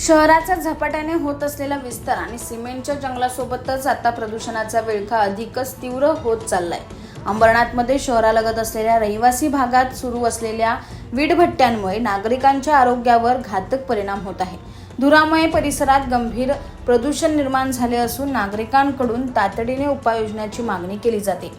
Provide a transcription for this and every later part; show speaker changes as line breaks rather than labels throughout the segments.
शहराचा झपाट्याने होत असलेला विस्तार आणि सिमेंटच्या जंगलासोबतच आता प्रदूषणाचा विळखा अधिकच तीव्र होत चाललाय. अंबरनाथमध्ये शहरालगत असलेल्या रहिवासी भागात सुरू असलेल्या वीटभट्ट्यांमुळे नागरिकांच्या आरोग्यावर घातक परिणाम होत आहे. धुरामुळे परिसरात गंभीर प्रदूषण निर्माण झाले असून नागरिकांकडून तातडीने उपाययोजनाची मागणी केली जाते.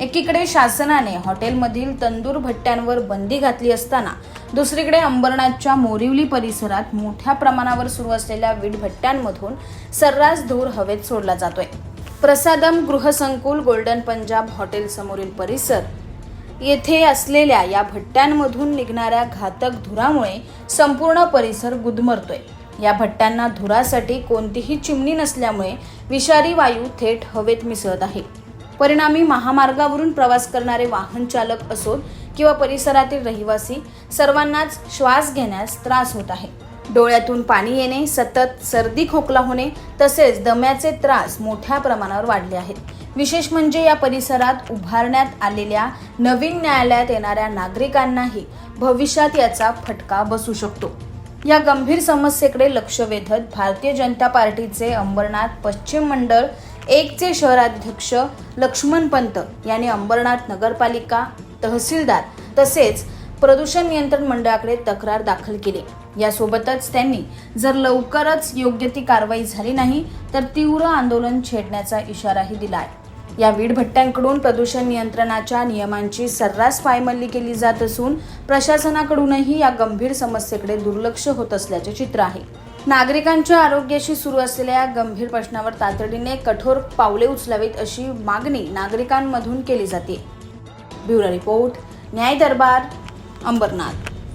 एकीकडे शासनाने हॉटेलमधील तंदूर भट्ट्यांवर बंदी घातली असताना दुसरीकडे अंबरनाथच्या मोरिवली परिसरात मोठ्या प्रमाणावर सुरू असलेल्या वीट भट्ट्यांमधून सर्रास धूर हवेत सोडला जातोय. प्रसादम गृहसंकुल गोल्डन पंजाब हॉटेल समोरील परिसर. येथे असलेल्या या भट्ट्यांमधून निघणाऱ्या घातक धुरामुळे संपूर्ण परिसर गुदमरतोय. या भट्ट्यांना धुरासाठी कोणतीही चिमणी नसल्यामुळे विषारी वायू थेट हवेत मिसळत आहे. परिणामी महामार्गावरून प्रवास करणारे वाहन चालक असोत किंवा परिसरातील रहिवासी सर्वांनाच श्वास घेण्यास त्रास होत आहे. डोळ्यातून पाणी येणे सतत सर्दी खोकला होणे तसेच दम्याचे त्रास मोठ्या प्रमाणावर वाढले आहेत. विशेष म्हणजे या परिसरात उभारण्यात आलेल्या नवीन न्यायालयात येणाऱ्या नागरिकांनाही भविष्यात याचा फटका बसू शकतो. या गंभीर समस्येकडे लक्ष वेधत भारतीय जनता पार्टीचे अंबरनाथ पश्चिम मंडळ एकचे शहराध्यक्ष लक्ष्मण पंत यांनी अंबरनाथ नगरपालिका तहसीलदार तसेच प्रदूषण नियंत्रण मंडळाकडे तक्रार दाखल केली. यासोबतच त्यांनी जर लवकरच योग्य ती कारवाई झाली नाही तर तीव्र आंदोलन छेडण्याचा इशाराही दिला आहे या वीडभट्ट्यांकडून प्रदूषण नियंत्रणाच्या नियमांची सर्रास पायमल्ली केली जात असून प्रशासनाकडूनही या गंभीर समस्येकडे दुर्लक्ष होत असल्याचे चित्र आहे. नागरिकांच्या आरोग्याशी सुरू असलेल्या गंभीर प्रश्नावर तातडीने कठोर पावले उचलावीत अशी मागणी नागरिकांमधून केली जाते. ब्युरो रिपोर्ट न्याय दरबार अंबरनाथ.